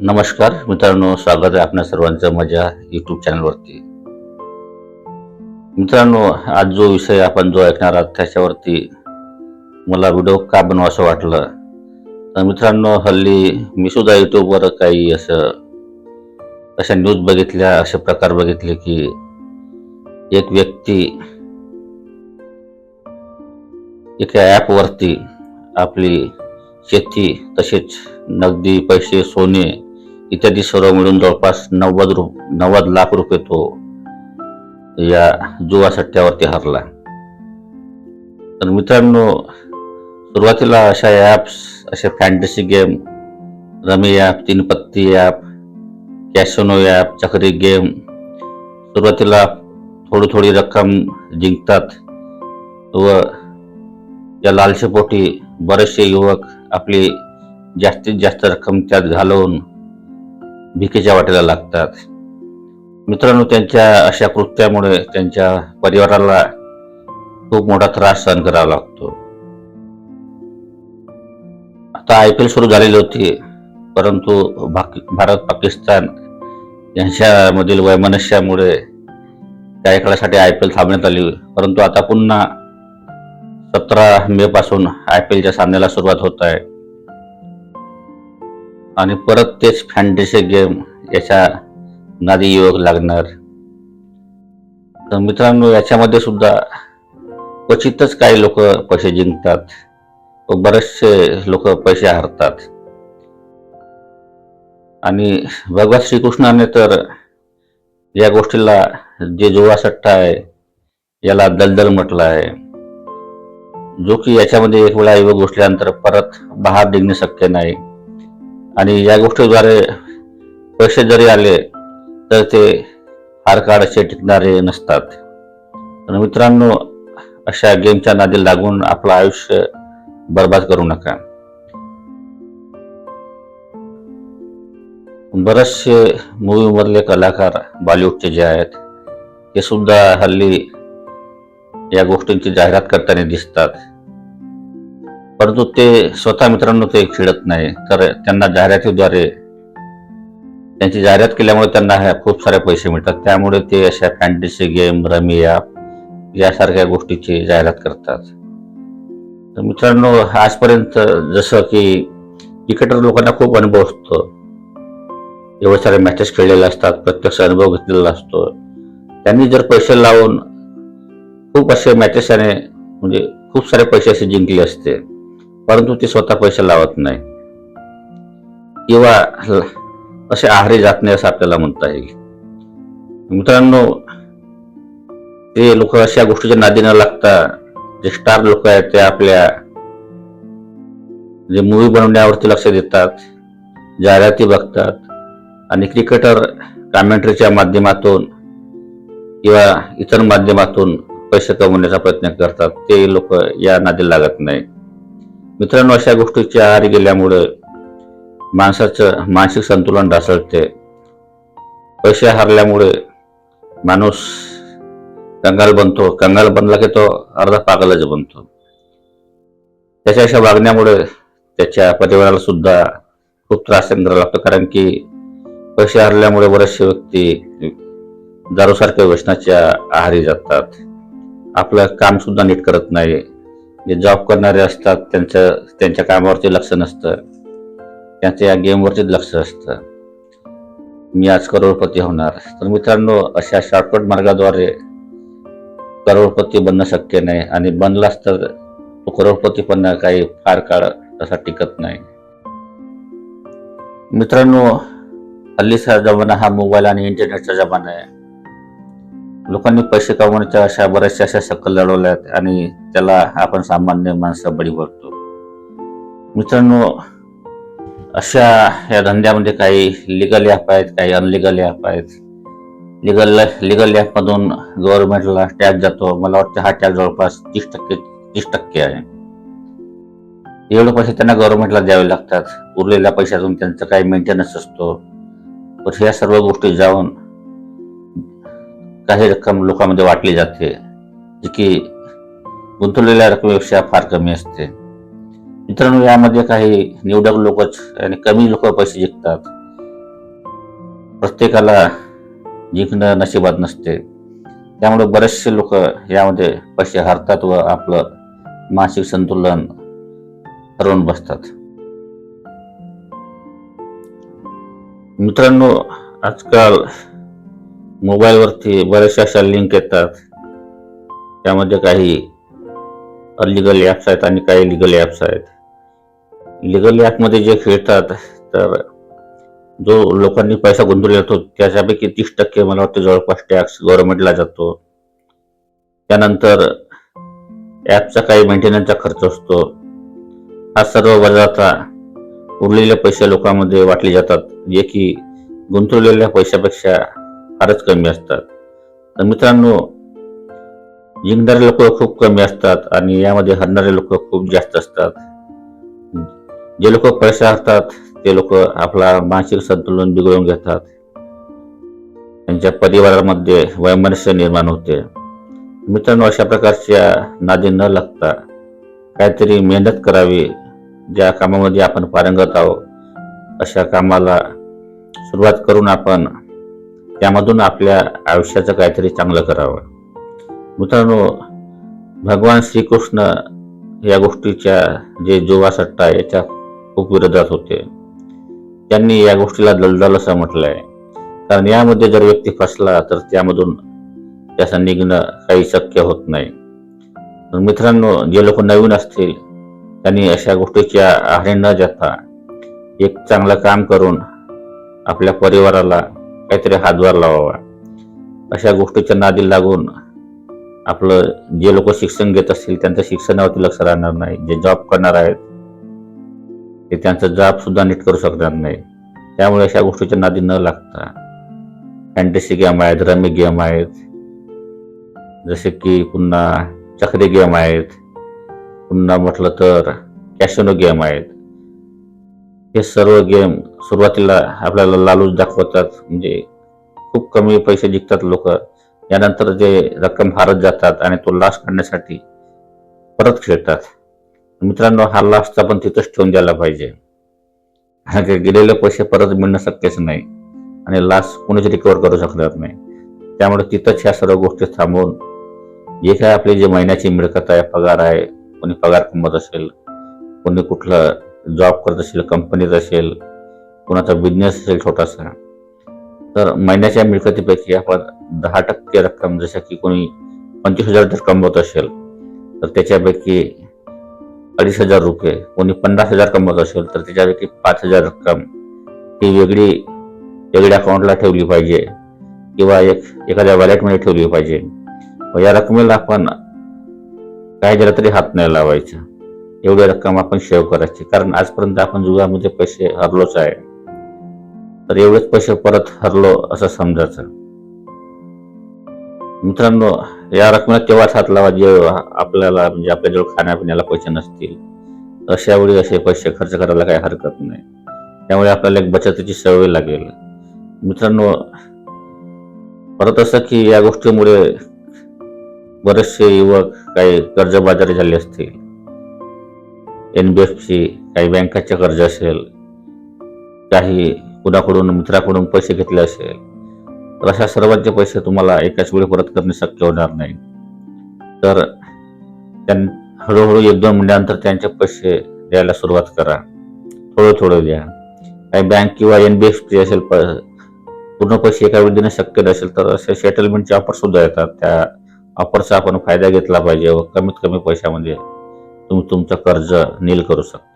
नमस्कार मित्रांनो स्वागत आहे आपल्या सर्वांचं माझ्या यूट्यूब चॅनलवरती मित्रांनो आज जो विषय आपण जो ऐकणार आहात त्याच्यावरती मला व्हिडिओ का बनवावं वाटलं? तर मित्रांनो हल्ली मी सुद्धा यूट्यूबवर काही असं अशा न्यूज बघितल्या असे प्रकार बघितले की एक व्यक्ती एका ॲपवरती आपली शेती तसेच नगदी पैसे सोने इत्यादी सर्व मिळून जवळपास नव्वद रु नव्वद लाख रुपये तो या जुवा सट्ट्यावरती हरला. तर मित्रांनो सुरुवातीला अशा ॲप्स असे fantasy game rummy app Teen Patti app casino app चक्री गेम सुरुवातीला थोडी थोडी रक्कम जिंकतात व या लालसेपोटी बरेचसे युवक आपली जास्तीत जास्त रक्कम त्यात घालवून भिकेच्या वाटेला लागतात. मित्रांनो त्यांच्या अशा कृत्यामुळे त्यांच्या परिवाराला खूप मोठा त्रास सहन करावा लागतो. आता आय पी एल सुरू झालेली होती परंतु भारत पाकिस्तान यांच्यामधील वैमनस्यामुळे काही काळासाठी आय पी एल थांबण्यात आली. परंतु आता पुन्हा सतरा मे पासून आय पी एलच्या सामन्याला सुरुवात होत आहे. आणि परत तेच फॅन्टेसी गेम याच्या नादी युवक लागणार. तर मित्रांनो याच्यामध्ये सुद्धा क्वचितच काही लोक पैसे जिंकतात व बरेचसे लोक पैसे हरतात. आणि भगवान श्रीकृष्णाने तर या गोष्टीला जे जुवासट्टा आहे याला दलदल म्हटलं आहे. जो की याच्यामध्ये एक वेळा युवक घुसल्यानंतर परत बाहेर निघणे शक्य नाही. आणि या गोष्टीद्वारे पैसे जरी आले तर ते फार काळ असे टिकणारे नसतात. तर मित्रांनो अशा गेमच्या नादी लागून आपलं आयुष्य बर्बाद करू नका. बरेचसे मूवी मधले कलाकार बॉलिवूडचे जे आहेत ते सुद्धा हल्ली या गोष्टींची जाहिरात करताना दिसतात. परंतु ते स्वतः मित्रांनो ते खेळत नाही. तर त्यांना जाहिरातीद्वारे त्यांची जाहिरात केल्यामुळे त्यांना ह्या खूप सारे पैसे मिळतात. त्यामुळे ते अशा फॅन्टसी गेम रमी ॲप यासारख्या गोष्टीची जाहिरात करतात. तर मित्रांनो आजपर्यंत जसं की क्रिकेटर लोकांना खूप अनुभव असतो. एवढे सारे मॅचेस खेळलेले असतात प्रत्यक्ष अनुभव घेतलेला असतो. त्यांनी जर पैसे लावून खूप असे मॅचेस त्याने म्हणजे खूप सारे पैसे असे जिंकले असते. परंतु ते स्वतः पैसे लावत नाही. किंवा असे आहारी जात नाही असं आपल्याला म्हणता येईल. मित्रांनो ते लोक अशा गोष्टीच्या नादी न लागता जे स्टार लोक आहेत ते आपल्या जे मूवी बनवण्यावरती लक्ष देतात जाहिराती बघतात आणि क्रिकेटर कॉमेंट्रीच्या माध्यमातून किंवा इतर माध्यमातून पैसे कमवण्याचा प्रयत्न करतात ते लोक या नादी लागत नाही. मित्रांनो अशा गोष्टीच्या आहारी गेल्यामुळे माणसाचं मानसिक संतुलन ढासळते. पैसे हरल्यामुळे माणूस कंगाल बनतो. कंगाल बनला की तो अर्धा पागलच बनतो. त्याच्या अशा वागण्यामुळे त्याच्या परिवाराला सुद्धा खूप त्रास सहन करावा लागतो. कारण की पैसे हरल्यामुळे बरेचसे व्यक्ती दारूसारख्या व्यसनाच्या आहारी जातात. आपलं काम सुद्धा नीट करत नाही. जे जॉब करणारे असतात त्यांचं त्यांच्या कामावरती लक्ष नसतं. त्यांचं या गेमवरतीच लक्ष असतं. मी आज करोडपती होणार. तर मित्रांनो अशा शॉर्टकट मार्गाद्वारे करोडपती बनणं शक्य नाही. आणि बनलाच तर तो करोडपती पण काही फार काळ तसा टिकत नाही. मित्रांनो हल्लीचा जमाना हा मोबाईल आणि इंटरनेटचा जमाना आहे. लोकांनी पैसे कमवण्याच्या अशा बऱ्याचशा अशा शकल लढवल्या आहेत आणि त्याला आपण सामान्य माणसं बळी पडतो मित्रांनो अशा या धंद्यामध्ये काही लिगल ॲप आहेत काही अनलिगल ॲप आहेत. लिगल लिगल ॲपमधून गव्हर्नमेंटला टॅक्स जातो. मला वाटतं हा टॅक्स जवळपास तीस टक्के तीस टक्के आहे. एवढे पैसे त्यांना गव्हर्नमेंटला द्यावे लागतात. उरलेल्या पैशातून त्यांचं काही मेंटेनन्स असतो. तर ह्या सर्व गोष्टी जाऊन काही रक्कम लोकांमध्ये वाटली जाते जी की गुंतवलेल्या रकमेपेक्षा फार कमी असते. मित्रांनो यामध्ये काही निवडक लोकच आणि कमी लोक पैसे जिंकतात. प्रत्येकाला जिंकणं नशिबात नसते. त्यामुळे बरेचसे लोक यामध्ये पैसे हरतात व आपलं मानसिक संतुलन हरवून बसतात. मित्रांनो आजकाल मोबाईलवरती बऱ्याचशा अशा लिंक येतात. त्यामध्ये काही अलिगल ॲप्स आहेत आणि काही लिगल ॲप्स आहेत. लिगल ॲपमध्ये जे खेळतात तर जो लोकांनी पैसा गुंतवलेला जातो त्याच्यापैकी तीस टक्के मला वाटतं जवळपास टॅक्स गव्हर्नमेंटला जातो. त्यानंतर ॲपचा काही मेंटेनन्सचा खर्च असतो. हा सर्व वर्जाचा उरलेले पैसे लोकांमध्ये वाटले जातात. जे की गुंतवलेल्या पैशापेक्षा फारच कमी असतात. तर मित्रांनो जिंकणारे लोक खूप कमी असतात आणि यामध्ये हरणारे लोक खूप जास्त असतात. जे लोक पैसा असतात ते लोक आपला मानसिक संतुलन बिघडवून घेतात. त्यांच्या परिवारामध्ये वैमनस्य निर्माण होते. मित्रांनो अशा प्रकारच्या नादी न लागता काहीतरी मेहनत करावी ज्या कामामध्ये आपण पारंगत आहोत अशा कामाला सुरुवात करून आपण त्यामधून आपल्या आयुष्याचं काहीतरी चांगलं करावं. मित्रांनो भगवान श्रीकृष्ण या गोष्टीच्या जे जोवासट्टा याच्या खूप विरोधात होते. त्यांनी या गोष्टीला दलदल असं म्हटलं आहे कारण यामध्ये जर व्यक्ती फसला तर त्यामधून त्याचं निघणं काही शक्य होत नाही. मित्रांनो जे लोक नवीन असतील त्यांनी अशा गोष्टीच्या आहारी न जाता एक चांगलं काम करून आपल्या परिवाराला काहीतरी हातभार लावावा. अशा गोष्टीच्या नादी लागून आपलं जे लोक शिक्षण घेत असतील त्यांचं शिक्षणावरती लक्ष राहणार नाही. जे जॉब करणार आहेत ते त्यांचं जॉब सुद्धा नीट करू शकणार नाही. त्यामुळे अशा गोष्टीच्या नादी न लागता फॅन्टसी गेम आहेत रमी गेम आहेत. जसे की पुन्हा चक्री गेम आहेत. पुन्हा म्हटलं तर कॅशनो गेम आहेत. हे सर्व गेम सुरुवातीला आपल्याला लालूच दाखवतात. म्हणजे खूप कमी पैसे जिंकतात लोक. यानंतर जे रक्कम हारत जातात आणि तो लास्ट काढण्यासाठी परत खेळतात. मित्रांनो हा लास्ट आपण तिथंच ठेवून द्यायला पाहिजे. कारण गेलेले पैसे परत मिळणं शक्यच नाही आणि लास्ट कोणीच रिकवर करू शकणार नाही. त्यामुळे तिथंच ह्या सर्व गोष्टी थांबवून जे काय आपली जे महिन्याची मिळकत आहे पगार आहे कोणी पगार कमवत असेल कोणी कुठलं जॉब करत असेल कंपनीत असेल कोणाचा बिझनेस असेल छोटासा तर महिन्याच्या मिळकतीपैकी आपण दहा टक्के रक्कम जसं की कोणी पंचवीस हजार जर कमवत असेल तर त्याच्यापैकी अडीच हजार रुपये कोणी पन्नास हजार कमवत असेल तर त्याच्यापैकी पाच हजार रक्कम ही वेगळी वेगळ्या अकाउंटला ठेवली पाहिजे किंवा एक एखाद्या वॅलेटमध्ये ठेवली पाहिजे. या रकमेला आपण काय जरा तरी हात नाही लावायचा. एवढी रक्कम आपण सेव्ह करायची. कारण आजपर्यंत आपण जुगामध्ये पैसे हरलोच आहे. तर एवढेच पैसे परत हरलो असं समजायचं. मित्रांनो या रकमेला तेव्हाच हात लावा जेव्हा आपल्याला म्हणजे आपल्याजवळ खाण्यापिण्याला पैसे नसतील. अशा वेळी असे पैसे खर्च करायला काही हरकत नाही. त्यामुळे आपल्याला एक बचतीची सवय लागेल. मित्रांनो परत असं की या गोष्टीमुळे बरेचसे युवक काही कर्जबाजारी झाले असतील. एन बी एफ सी काही बँकाचे कर्ज असेल काही कुणाकडून मित्राकडून पैसे घेतले असेल तर अशा सर्वांचे पैसे तुम्हाला एकाच वेळी परत करणे शक्य होणार नाही. तर त्यां हळूहळू एक दोन महिन्यानंतर त्यांचे पैसे द्यायला सुरुवात करा. थोडं थोडं द्या. काही बँक किंवा एन बी एफ सी असेल प पूर्ण पैसे एका वेळी देणं शक्य नसेल तर असे सेटलमेंटचे ऑफर सुद्धा येतात. त्या ऑफरचा आपण फायदा घेतला पाहिजे व कमीत कमी पैशामध्ये. तुम्ही तुमचं कर्ज नील करू शकता.